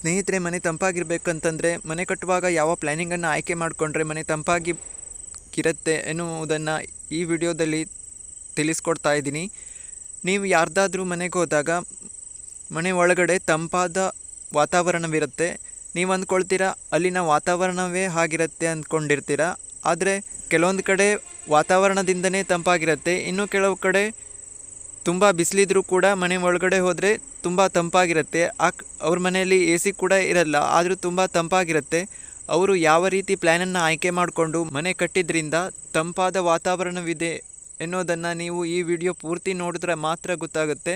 ಸ್ನೇಹಿತರೆ, ಮನೆ ತಂಪಾಗಿರಬೇಕಂತಂದರೆ ಮನೆ ಕಟ್ಟುವಾಗ ಯಾವ ಪ್ಲ್ಯಾನಿಂಗನ್ನು ಆಯ್ಕೆ ಮಾಡಿಕೊಂಡ್ರೆ ಮನೆ ತಂಪಾಗಿ ಇರುತ್ತೆ ಎನ್ನುವುದನ್ನು ಈ ವಿಡಿಯೋದಲ್ಲಿ ತಿಳಿಸ್ಕೊಡ್ತಾ ಇದ್ದೀನಿ. ನೀವು ಯಾರ್ದಾದ್ರೂ ಮನೆಗೆ ಹೋದಾಗ ಮನೆ ಒಳಗಡೆ ತಂಪಾದ ವಾತಾವರಣವಿರುತ್ತೆ. ನೀವು ಅಂದ್ಕೊಳ್ತೀರಾ, ಅಲ್ಲಿನ ವಾತಾವರಣವೇ ಹಾಗಿರುತ್ತೆ ಅಂದ್ಕೊಂಡಿರ್ತೀರ. ಆದರೆ ಕೆಲವೊಂದು ಕಡೆ ವಾತಾವರಣದಿಂದನೇ ತಂಪಾಗಿರುತ್ತೆ. ಇನ್ನು ಕೆಲವು ಕಡೆ ತುಂಬ ಬಿಸಿಲಿದ್ರೂ ಕೂಡ ಮನೆ ಒಳಗಡೆ ಹೋದರೆ ತುಂಬ ತಂಪಾಗಿರುತ್ತೆ. ಆ ಅವ್ರ ಮನೆಯಲ್ಲಿ ಎ ಸಿ ಕೂಡ ಇರಲ್ಲ, ಆದರೂ ತುಂಬ ತಂಪಾಗಿರುತ್ತೆ. ಅವರು ಯಾವ ರೀತಿ ಪ್ಲ್ಯಾನನ್ನು ಆಯ್ಕೆ ಮಾಡಿಕೊಂಡು ಮನೆ ಕಟ್ಟಿದ್ರಿಂದ ತಂಪಾದ ವಾತಾವರಣವಿದೆ ಎನ್ನೋದನ್ನು ನೀವು ಈ ವಿಡಿಯೋ ಪೂರ್ತಿ ನೋಡಿದ್ರೆ ಮಾತ್ರ ಗೊತ್ತಾಗುತ್ತೆ.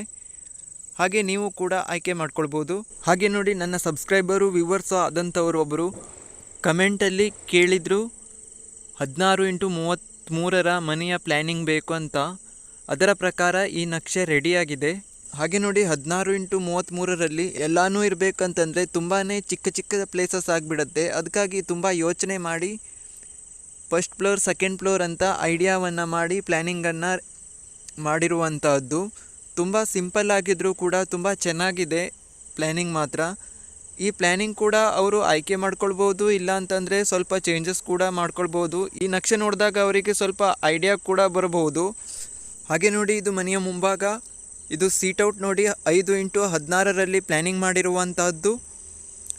ಹಾಗೆ ನೀವು ಕೂಡ ಆಯ್ಕೆ ಮಾಡ್ಕೊಳ್ಬೋದು. ಹಾಗೆ ನೋಡಿ, ನನ್ನ ಸಬ್ಸ್ಕ್ರೈಬರು, ವ್ಯೂವರ್ಸ್ ಆದಂಥವ್ರು ಒಬ್ಬರು ಕಮೆಂಟಲ್ಲಿ ಕೇಳಿದರು, ಹದಿನಾರು ಇಂಟು ಮೂವತ್ತ್ಮೂರರ ಮನೆಯ ಪ್ಲ್ಯಾನಿಂಗ್ ಬೇಕು ಅಂತ. ಅದರ ಪ್ರಕಾರ ಈ ನಕ್ಷೆ ರೆಡಿಯಾಗಿದೆ. ಹಾಗೆ ನೋಡಿ ಹದಿನಾರು ಇಂಟು ಮೂವತ್ತ್ಮೂರರಲ್ಲಿ ಎಲ್ಲನೂ ಇರಬೇಕಂತಂದರೆ ತುಂಬಾ ಚಿಕ್ಕ ಚಿಕ್ಕ ಪ್ಲೇಸಸ್ ಆಗಿಬಿಡುತ್ತೆ. ಅದಕ್ಕಾಗಿ ತುಂಬ ಯೋಚನೆ ಮಾಡಿ ಫಸ್ಟ್ ಫ್ಲೋರ್ ಸೆಕೆಂಡ್ ಫ್ಲೋರ್ ಅಂತ ಐಡಿಯಾವನ್ನು ಮಾಡಿ ಪ್ಲ್ಯಾನಿಂಗನ್ನು ಮಾಡಿರುವಂಥದ್ದು ತುಂಬ ಸಿಂಪಲ್ ಆಗಿದ್ದರೂ ಕೂಡ ತುಂಬ ಚೆನ್ನಾಗಿದೆ ಪ್ಲ್ಯಾನಿಂಗ್ ಮಾತ್ರ. ಈ ಪ್ಲ್ಯಾನಿಂಗ್ ಕೂಡ ಅವರು ಆಯ್ಕೆ ಮಾಡ್ಕೊಳ್ಬೋದು, ಇಲ್ಲ ಅಂತಂದರೆ ಸ್ವಲ್ಪ ಚೇಂಜಸ್ ಕೂಡ ಮಾಡ್ಕೊಳ್ಬೋದು. ಈ ನಕ್ಷೆ ನೋಡಿದಾಗ ಅವರಿಗೆ ಸ್ವಲ್ಪ ಐಡಿಯಾ ಕೂಡ ಬರಬಹುದು. ಹಾಗೆ ನೋಡಿ, ಇದು ಮನೆಯ ಮುಂಭಾಗ. ಇದು ಸೀಟೌಟ್ ನೋಡಿ, ಐದು ಇಂಟು ಹದಿನಾರರಲ್ಲಿ ಪ್ಲ್ಯಾನಿಂಗ್ ಮಾಡಿರುವಂತಹದ್ದು.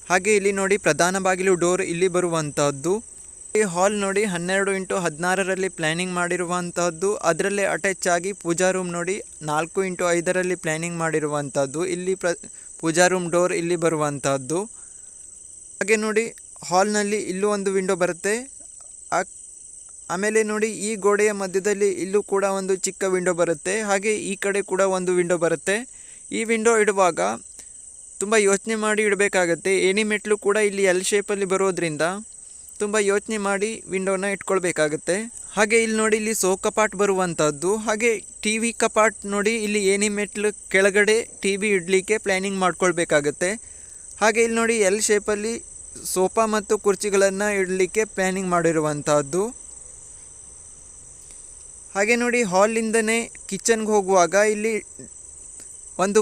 ಹಾಗೆ ಇಲ್ಲಿ ನೋಡಿ, ಪ್ರಧಾನ ಬಾಗಿಲು ಡೋರ್ ಇಲ್ಲಿ ಬರುವಂತಹದ್ದು. ಈ ಹಾಲ್ ನೋಡಿ, ಹನ್ನೆರಡು ಇಂಟು ಹದಿನಾರರಲ್ಲಿ ಪ್ಲ್ಯಾನಿಂಗ್ ಮಾಡಿರುವಂತಹದ್ದು. ಅದರಲ್ಲೇ ಅಟ್ಯಾಚ್ ಆಗಿ ಪೂಜಾ ರೂಮ್ ನೋಡಿ, ನಾಲ್ಕು ಇಂಟು ಐದರಲ್ಲಿ ಪ್ಲ್ಯಾನಿಂಗ್ ಮಾಡಿರುವಂಥದ್ದು ಇಲ್ಲಿ ಪ್ರ, ಪೂಜಾ ರೂಮ್ ಡೋರ್ ಇಲ್ಲಿ ಬರುವಂತಹದ್ದು. ಹಾಗೆ ನೋಡಿ ಹಾಲ್ನಲ್ಲಿ ಇಲ್ಲೂ ಒಂದು ವಿಂಡೋ ಬರುತ್ತೆ. ಆಮೇಲೆ ನೋಡಿ, ಈ ಗೋಡೆಯ ಮಧ್ಯದಲ್ಲಿ ಇಲ್ಲೂ ಕೂಡ ಒಂದು ಚಿಕ್ಕ ವಿಂಡೋ ಬರುತ್ತೆ. ಹಾಗೆ ಈ ಕಡೆ ಕೂಡ ಒಂದು ವಿಂಡೋ ಬರುತ್ತೆ. ಈ ವಿಂಡೋ ಇಡುವಾಗ ತುಂಬ ಯೋಚನೆ ಮಾಡಿ ಇಡಬೇಕಾಗತ್ತೆ. ಏಣಿ ಮೆಟ್ಲು ಕೂಡ ಇಲ್ಲಿ ಎಲ್ ಶೇಪಲ್ಲಿ ಬರೋದ್ರಿಂದ ತುಂಬ ಯೋಚನೆ ಮಾಡಿ ವಿಂಡೋನ ಇಟ್ಕೊಳ್ಬೇಕಾಗತ್ತೆ. ಹಾಗೆ ಇಲ್ಲಿ ನೋಡಿ, ಇಲ್ಲಿ ಸೋ ಕಪಾಟ್ ಬರುವಂಥದ್ದು ಹಾಗೆ ಟಿ ವಿ ಕಪಾಟ್ ನೋಡಿ, ಇಲ್ಲಿ ಏಣಿ ಮೆಟ್ಲು ಕೆಳಗಡೆ ಟಿ ವಿ ಇಡಲಿಕ್ಕೆ ಪ್ಲ್ಯಾನಿಂಗ್ ಮಾಡ್ಕೊಳ್ಬೇಕಾಗತ್ತೆ. ಹಾಗೆ ಇಲ್ಲಿ ನೋಡಿ ಎಲ್ ಶೇಪಲ್ಲಿ ಸೋಫಾ ಮತ್ತು ಕುರ್ಚಿಗಳನ್ನು ಇಡಲಿಕ್ಕೆ ಪ್ಲ್ಯಾನಿಂಗ್ ಮಾಡಿರುವಂತಹದ್ದು. ಹಾಗೆ ನೋಡಿ ಹಾಲಿಂದನೇ ಕಿಚನ್ಗೆ ಹೋಗುವಾಗ ಇಲ್ಲಿ ಒಂದು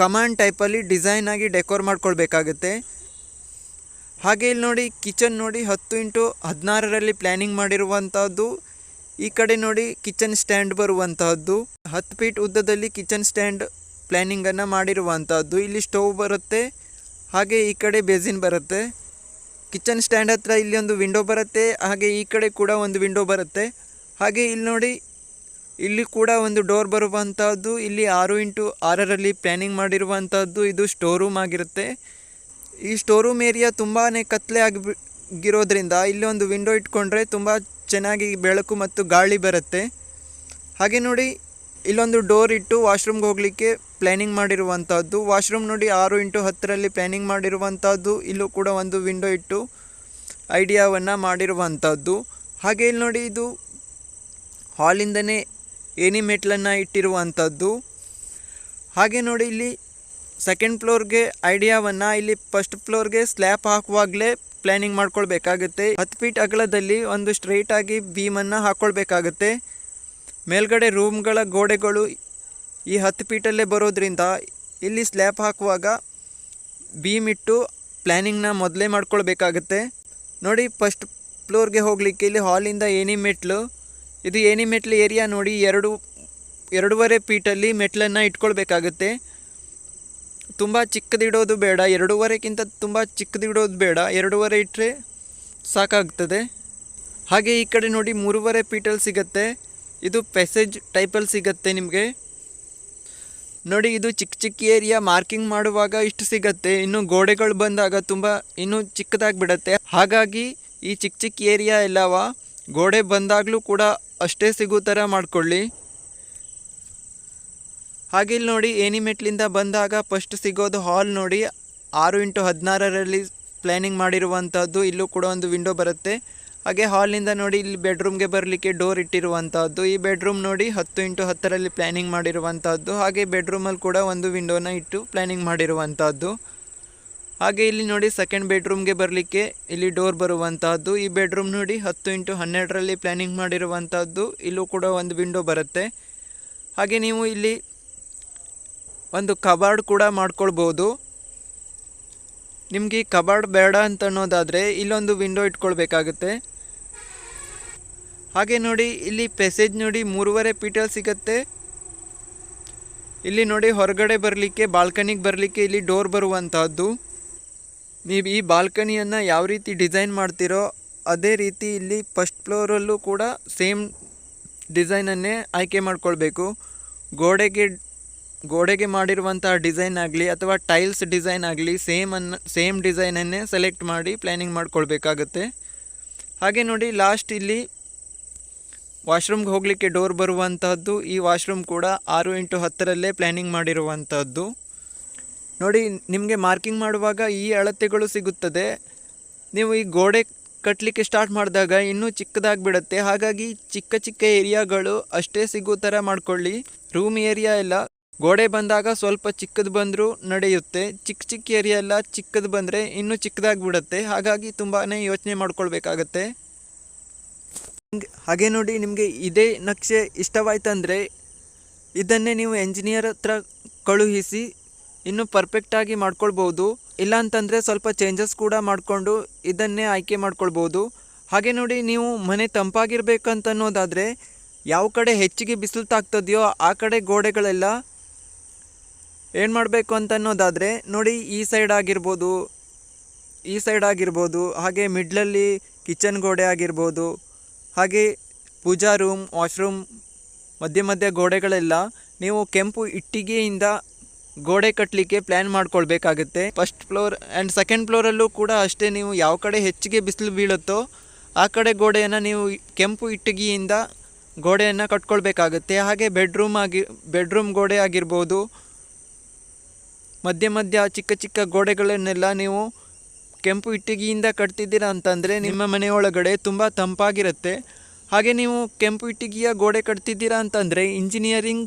ಕಮಾಂಡ್ ಟೈಪಲ್ಲಿ ಡಿಸೈನ್ ಆಗಿ ಡೆಕೋರ್ ಮಾಡ್ಕೊಳ್ಬೇಕಾಗುತ್ತೆ. ಹಾಗೆ ಇಲ್ಲಿ ನೋಡಿ ಕಿಚನ್ ನೋಡಿ ಹತ್ತು ಇಂಟು ಹದಿನಾರರಲ್ಲಿ ಪ್ಲ್ಯಾನಿಂಗ್ ಮಾಡಿರುವಂಥದ್ದು ಈ ಕಡೆ ನೋಡಿ ಕಿಚನ್ ಸ್ಟ್ಯಾಂಡ್ ಬರುವಂತಹದ್ದು. ಹತ್ತು ಫೀಟ್ ಉದ್ದದಲ್ಲಿ ಕಿಚನ್ ಸ್ಟ್ಯಾಂಡ್ ಪ್ಲ್ಯಾನಿಂಗನ್ನು ಮಾಡಿರುವಂಥದ್ದು ಇಲ್ಲಿ ಸ್ಟವ್ ಬರುತ್ತೆ, ಹಾಗೆ ಈ ಕಡೆ ಬೇಸಿನ್ ಬರುತ್ತೆ. ಕಿಚನ್ ಸ್ಟ್ಯಾಂಡ್ ಹತ್ರ ಇಲ್ಲಿ ಒಂದು ವಿಂಡೋ ಬರುತ್ತೆ, ಹಾಗೆ ಈ ಕಡೆ ಕೂಡ ಒಂದು ವಿಂಡೋ ಬರುತ್ತೆ. ಹಾಗೆ ಇಲ್ಲಿ ನೋಡಿ, ಇಲ್ಲಿ ಕೂಡ ಒಂದು ಡೋರ್ ಬರುವಂಥದ್ದು ಇಲ್ಲಿ ಆರು ಇಂಟು ಆರರಲ್ಲಿ ಪ್ಲ್ಯಾನಿಂಗ್ ಮಾಡಿರುವಂಥದ್ದು ಇದು ಸ್ಟೋರ್ ರೂಮ್ ಆಗಿರುತ್ತೆ. ಈ ಸ್ಟೋರ್ ರೂಮ್ ಏರಿಯಾ ತುಂಬಾ ಕತ್ತಲೆ ಆಗಿರೋದ್ರಿಂದ ಇಲ್ಲಿ ಒಂದು ವಿಂಡೋ ಇಟ್ಕೊಂಡ್ರೆ ತುಂಬ ಚೆನ್ನಾಗಿ ಬೆಳಕು ಮತ್ತು ಗಾಳಿ ಬರುತ್ತೆ. ಹಾಗೆ ನೋಡಿ, ಇಲ್ಲೊಂದು ಡೋರ್ ಇಟ್ಟು ವಾಶ್ರೂಮ್ಗೆ ಹೋಗಲಿಕ್ಕೆ ಪ್ಲ್ಯಾನಿಂಗ್ ಮಾಡಿರುವಂಥದ್ದು ವಾಶ್ರೂಮ್ ನೋಡಿ ಆರು ಇಂಟು ಹತ್ತರಲ್ಲಿ ಪ್ಲ್ಯಾನಿಂಗ್ ಮಾಡಿರುವಂಥದ್ದು ಇಲ್ಲೂ ಕೂಡ ಒಂದು ವಿಂಡೋ ಇಟ್ಟು ಐಡಿಯಾವನ್ನು ಮಾಡಿರುವಂಥದ್ದು ಹಾಗೆ ಇಲ್ಲಿ ನೋಡಿ ಇದು ಹಾಲಿಂದನೇ ಏನಿ ಮೆಟ್ಲನ್ನು ಇಟ್ಟಿರುವಂಥದ್ದು. ಹಾಗೆ ನೋಡಿ ಇಲ್ಲಿ ಸೆಕೆಂಡ್ ಫ್ಲೋರ್ಗೆ ಐಡಿಯಾವನ್ನು ಇಲ್ಲಿ ಫಸ್ಟ್ ಫ್ಲೋರ್ಗೆ ಸ್ಲ್ಯಾಪ್ ಹಾಕುವಾಗಲೇ ಪ್ಲ್ಯಾನಿಂಗ್ ಮಾಡ್ಕೊಳ್ಬೇಕಾಗುತ್ತೆ. ಹತ್ತು ಫೀಟ್ ಅಗಲದಲ್ಲಿ ಒಂದು ಸ್ಟ್ರೈಟ್ ಆಗಿ ಬೀಮನ್ನು ಹಾಕ್ಕೊಳ್ಬೇಕಾಗುತ್ತೆ. ಮೇಲ್ಗಡೆ ರೂಮ್ಗಳ ಗೋಡೆಗಳು ಈ ಹತ್ತು ಫೀಟಲ್ಲೇ ಬರೋದ್ರಿಂದ ಇಲ್ಲಿ ಸ್ಲ್ಯಾಪ್ ಹಾಕುವಾಗ ಬೀಮ್ ಇಟ್ಟು ಪ್ಲ್ಯಾನಿಂಗ್ನ ಮೊದಲೇ ಮಾಡ್ಕೊಳ್ಬೇಕಾಗುತ್ತೆ. ನೋಡಿ ಫಸ್ಟ್ ಫ್ಲೋರ್ಗೆ ಹೋಗಲಿಕ್ಕೆ ಇಲ್ಲಿ ಹಾಲಿಂದ ಏನೇ ಮೆಟ್ಲು ಇದು ಏನಿ ಮೆಟ್ಲು ಏರಿಯಾ ನೋಡಿ ಎರಡು, ಎರಡೂವರೆ ಫೀಟಲ್ಲಿ ಮೆಟ್ಲನ್ನು ಇಟ್ಕೊಳ್ಬೇಕಾಗುತ್ತೆ. ತುಂಬ ಚಿಕ್ಕದಿಡೋದು ಬೇಡ, ಎರಡೂವರೆಗಿಂತ ತುಂಬ ಚಿಕ್ಕದಿಡೋದು ಬೇಡ, ಎರಡೂವರೆ ಇಟ್ಟರೆ ಸಾಕಾಗ್ತದೆ. ಹಾಗೆ ಈ ಕಡೆ ನೋಡಿ ಮೂರುವರೆ ಫೀಟಲ್ಲಿ ಸಿಗುತ್ತೆ. ಇದು ಪೆಸೇಜ್ ಟೈಪಲ್ಲಿ ಸಿಗುತ್ತೆ ನಿಮಗೆ. ನೋಡಿ, ಇದು ಚಿಕ್ಕ ಚಿಕ್ಕ ಏರಿಯಾ, ಮಾರ್ಕಿಂಗ್ ಮಾಡುವಾಗ ಇಷ್ಟು ಸಿಗುತ್ತೆ. ಇನ್ನು ಗೋಡೆಗಳು ಬಂದಾಗ ತುಂಬ ಇನ್ನೂ ಚಿಕ್ಕದಾಗಿ ಬಿಡುತ್ತೆ ಹಾಗಾಗಿ ಈ ಚಿಕ್ಕ ಚಿಕ್ಕ ಏರಿಯಾ ಎಲ್ಲವ ಗೋಡೆ ಬಂದಾಗಲೂ ಕೂಡ ಅಷ್ಟೇ ಸಿಗೋ ಥರ ಮಾಡಿಕೊಳ್ಳಿ. ಹಾಗೆ ಇಲ್ಲಿ ನೋಡಿ, ಏನಿ ಮೆಟ್ಲಿಂದ ಬಂದಾಗ ಫಸ್ಟ್ ಸಿಗೋದು ಹಾಲ್ ನೋಡಿ, ಆರು ಇಂಟು ಹದಿನಾರರಲ್ಲಿ ಪ್ಲ್ಯಾನಿಂಗ್ ಮಾಡಿರುವಂಥದ್ದು ಇಲ್ಲೂ ಕೂಡ ಒಂದು ವಿಂಡೋ ಬರುತ್ತೆ. ಹಾಗೆ ಹಾಲ್ನಿಂದ ನೋಡಿ, ಇಲ್ಲಿ ಬೆಡ್ರೂಮ್ಗೆ ಬರಲಿಕ್ಕೆ ಡೋರ್ ಇಟ್ಟಿರುವಂಥದ್ದು ಈ ಬೆಡ್ರೂಮ್ ನೋಡಿ ಹತ್ತು ಇಂಟು ಹತ್ತರಲ್ಲಿ ಪ್ಲ್ಯಾನಿಂಗ್ ಮಾಡಿರುವಂಥದ್ದು ಹಾಗೆ ಬೆಡ್ರೂಮಲ್ಲಿ ಕೂಡ ಒಂದು ವಿಂಡೋನ ಇಟ್ಟು ಪ್ಲ್ಯಾನಿಂಗ್ ಮಾಡಿರುವಂಥದ್ದು ಹಾಗೆ ಇಲ್ಲಿ ನೋಡಿ ಸೆಕೆಂಡ್ ಬೆಡ್ರೂಮ್ಗೆ ಬರಲಿಕ್ಕೆ ಇಲ್ಲಿ ಡೋರ್ ಬರುವಂತಹದ್ದು. ಈ ಬೆಡ್ರೂಮ್ ನೋಡಿ ಹತ್ತು ಇಂಟು ಹನ್ನೆರಡರಲ್ಲಿ ಪ್ಲ್ಯಾನಿಂಗ್ ಮಾಡಿರುವಂಥದ್ದು ಇಲ್ಲೂ ಕೂಡ ಒಂದು ವಿಂಡೋ ಬರುತ್ತೆ. ಹಾಗೆ ನೀವು ಇಲ್ಲಿ ಒಂದು ಕಬಾರ್ಡ್ ಕೂಡ ಮಾಡ್ಕೊಳ್ಬೋದು. ನಿಮಗೆ ಕಬಾರ್ಡ್ ಬೇಡ ಅಂತ ಅನ್ನೋದಾದರೆ ಇಲ್ಲೊಂದು ವಿಂಡೋ ಇಟ್ಕೊಳ್ಬೇಕಾಗುತ್ತೆ. ಹಾಗೆ ನೋಡಿ ಇಲ್ಲಿ ಪೆಸೇಜ್ ನೋಡಿ ಮೂರುವರೆ ಪೀಟಲ್ ಸಿಗುತ್ತೆ. ಇಲ್ಲಿ ನೋಡಿ ಹೊರಗಡೆ ಬರಲಿಕ್ಕೆ ಬಾಲ್ಕನಿಗೆ ಬರಲಿಕ್ಕೆ ಇಲ್ಲಿ ಡೋರ್ ಬರುವಂತಹದ್ದು. ನೀವು ಈ ಬಾಲ್ಕನಿಯನ್ನು ಯಾವ ರೀತಿ ಡಿಸೈನ್ ಮಾಡ್ತೀರೋ ಅದೇ ರೀತಿ ಇಲ್ಲಿ ಫಸ್ಟ್ ಫ್ಲೋರಲ್ಲೂ ಕೂಡ ಸೇಮ್ ಡಿಸೈನನ್ನೇ ಆಯ್ಕೆ ಮಾಡಿಕೊಳ್ಬೇಕು. ಗೋಡೆಗೆ ಗೋಡೆಗೆ ಮಾಡಿರುವಂತಹ ಡಿಸೈನ್ ಆಗಲಿ ಅಥವಾ ಟೈಲ್ಸ್ ಡಿಸೈನ್ ಆಗಲಿ ಸೇಮ್ ಅನ್ನ, ಸೇಮ್ ಡಿಸೈನನ್ನೇ ಸೆಲೆಕ್ಟ್ ಮಾಡಿ ಪ್ಲ್ಯಾನಿಂಗ್ ಮಾಡ್ಕೊಳ್ಬೇಕಾಗತ್ತೆ. ಹಾಗೆ ನೋಡಿ ಲಾಸ್ಟ್ ಇಲ್ಲಿ ವಾಶ್ರೂಮ್ಗೆ ಹೋಗಲಿಕ್ಕೆ ಡೋರ್ ಬರುವಂಥದ್ದು ಈ ವಾಶ್ರೂಮ್ ಕೂಡ ಆರು ಇಂಟು ಹತ್ತರಲ್ಲೇ ಪ್ಲ್ಯಾನಿಂಗ್ ಮಾಡಿರುವಂಥದ್ದು ನೋಡಿ, ನಿಮಗೆ ಮಾರ್ಕಿಂಗ್ ಮಾಡುವಾಗ ಈ ಅಳತೆಗಳು ಸಿಗುತ್ತದೆ. ನೀವು ಈ ಗೋಡೆ ಕಟ್ಟಲಿಕ್ಕೆ ಸ್ಟಾರ್ಟ್ ಮಾಡಿದಾಗ ಇನ್ನೂ ಚಿಕ್ಕದಾಗಿ ಬಿಡುತ್ತೆ ಹಾಗಾಗಿ ಚಿಕ್ಕ ಚಿಕ್ಕ ಏರಿಯಾಗಳು ಅಷ್ಟೇ ಸಿಗೋ ಥರ ಮಾಡ್ಕೊಳ್ಳಿ. ರೂಮ್ ಏರಿಯಾ ಎಲ್ಲ ಗೋಡೆ ಬಂದಾಗ ಸ್ವಲ್ಪ ಚಿಕ್ಕದು ಬಂದರೂ ನಡೆಯುತ್ತೆ. ಚಿಕ್ಕ ಚಿಕ್ಕ ಏರಿಯಾ ಎಲ್ಲ ಚಿಕ್ಕದು ಬಂದರೆ ಇನ್ನೂ ಚಿಕ್ಕದಾಗಿ ಬಿಡುತ್ತೆ ಹಾಗಾಗಿ ತುಂಬಾ ಯೋಚನೆ ಮಾಡ್ಕೊಳ್ಬೇಕಾಗತ್ತೆ. ಹಾಗೆ ನೋಡಿ, ನಿಮಗೆ ಇದೇ ನಕ್ಷೆ ಇಷ್ಟವಾಯ್ತಂದರೆ ಇದನ್ನೇ ನೀವು ಎಂಜಿನಿಯರ್ ಹತ್ರ ಕಳುಹಿಸಿ ಇನ್ನೂ ಪರ್ಫೆಕ್ಟಾಗಿ ಮಾಡ್ಕೊಳ್ಬೋದು. ಇಲ್ಲ ಅಂತಂದರೆ ಸ್ವಲ್ಪ ಚೇಂಜಸ್ ಕೂಡ ಮಾಡಿಕೊಂಡು ಇದನ್ನೇ ಆಯ್ಕೆ ಮಾಡ್ಕೊಳ್ಬೋದು. ಹಾಗೆ ನೋಡಿ, ನೀವು ಮನೆ ತಂಪಾಗಿರ್ಬೇಕಂತ ಅನ್ನೋದಾದರೆ ಯಾವ ಕಡೆ ಹೆಚ್ಚಿಗೆ ಬಿಸಿಲು ತಾಗ್ತದೆಯೋ ಆ ಕಡೆ ಗೋಡೆಗಳೆಲ್ಲ ಏನು ಮಾಡಬೇಕು ಅಂತ ಅನ್ನೋದಾದರೆ ನೋಡಿ, ಈ ಸೈಡ್ ಆಗಿರ್ಬೋದು, ಈ ಸೈಡ್ ಆಗಿರ್ಬೋದು, ಹಾಗೆ ಮಿಡ್ಲಲ್ಲಿ ಕಿಚನ್ ಗೋಡೆ ಆಗಿರ್ಬೋದು, ಹಾಗೆ ಪೂಜಾ ರೂಮ್ ವಾಶ್ರೂಮ್ ಮಧ್ಯ ಮಧ್ಯ ಗೋಡೆಗಳೆಲ್ಲ ನೀವು ಕೆಂಪು ಇಟ್ಟಿಗೆಯಿಂದ ಗೋಡೆ ಕಟ್ಟಲಿಕ್ಕೆ ಪ್ಲ್ಯಾನ್ ಮಾಡ್ಕೊಳ್ಬೇಕಾಗುತ್ತೆ. ಫಸ್ಟ್ ಫ್ಲೋರ್ ಆ್ಯಂಡ್ ಸೆಕೆಂಡ್ ಫ್ಲೋರಲ್ಲೂ ಕೂಡ ಅಷ್ಟೇ ನೀವು ಯಾವ ಕಡೆ ಹೆಚ್ಚಿಗೆ ಬಿಸಿಲು ಬೀಳುತ್ತೋ ಆ ಕಡೆ ಗೋಡೆಯನ್ನು ನೀವು ಕೆಂಪು ಇಟ್ಟಿಗೆಯಿಂದ ಗೋಡೆಯನ್ನು ಕಟ್ಕೊಳ್ಬೇಕಾಗುತ್ತೆ. ಹಾಗೆ ಬೆಡ್ರೂಮ್ ಆಗಿ ಬೆಡ್ರೂಮ್ ಗೋಡೆ ಆಗಿರ್ಬೋದು. ಮಧ್ಯ ಮಧ್ಯ ಚಿಕ್ಕ ಚಿಕ್ಕ ಗೋಡೆಗಳನ್ನೆಲ್ಲ ನೀವು ಕೆಂಪು ಇಟ್ಟಿಗೆಯಿಂದ ಕಟ್ತಿದ್ದೀರಾ ಅಂತಂದರೆ ನಿಮ್ಮ ಮನೆಯೊಳಗಡೆ ತುಂಬ ತಂಪಾಗಿರುತ್ತೆ. ಹಾಗೆ ನೀವು ಕೆಂಪು ಇಟ್ಟಿಗೆಯ ಗೋಡೆ ಕಟ್ತಿದ್ದೀರಾ ಅಂತಂದರೆ ಇಂಜಿನಿಯರಿಂಗ್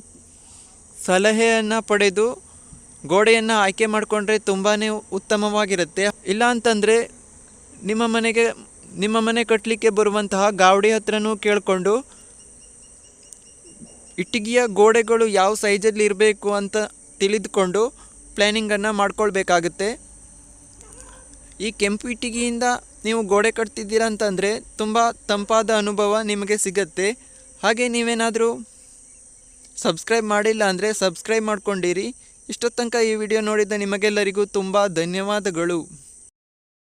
ಸಲಹೆಯನ್ನು ಪಡೆದು ಗೋಡೆಯನ್ನು ಆಯ್ಕೆ ಮಾಡಿಕೊಂಡ್ರೆ ತುಂಬಾ ಉತ್ತಮವಾಗಿರುತ್ತೆ. ಇಲ್ಲ ಅಂತಂದರೆ ನಿಮ್ಮ ಮನೆಗೆ, ನಿಮ್ಮ ಮನೆ ಕಟ್ಟಲಿಕ್ಕೆ ಬರುವಂತಹ ಗಾವಡಿ ಹತ್ರನೂ ಕೇಳಿಕೊಂಡು ಇಟ್ಟಿಗೆಯ ಗೋಡೆಗಳು ಯಾವ ಸೈಜಲ್ಲಿ ಇರಬೇಕು ಅಂತ ತಿಳಿದುಕೊಂಡು ಪ್ಲ್ಯಾನಿಂಗನ್ನು ಮಾಡ್ಕೊಳ್ಬೇಕಾಗುತ್ತೆ. ಈ ಕೆಂಪು ಇಟ್ಟಿಗೆಯಿಂದ ನೀವು ಗೋಡೆ ಕಟ್ತಿದ್ದೀರಾ ಅಂತಂದರೆ ತುಂಬ ತಂಪಾದ ಅನುಭವ ನಿಮಗೆ ಸಿಗತ್ತೆ. ಹಾಗೆ ನೀವೇನಾದರೂ ಸಬ್ಸ್ಕ್ರೈಬ್ ಮಾಡಿಲ್ಲ ಅಂದರೆ ಸಬ್ಸ್ಕ್ರೈಬ್ ಮಾಡ್ಕೊಂಡಿರಿ. ಇಷ್ಟೊತ್ತು ತನಕ ಈ ವಿಡಿಯೋ ನೋಡಿದ ನಿಮಗೆಲ್ಲರಿಗೂ ತುಂಬ ಧನ್ಯವಾದಗಳು.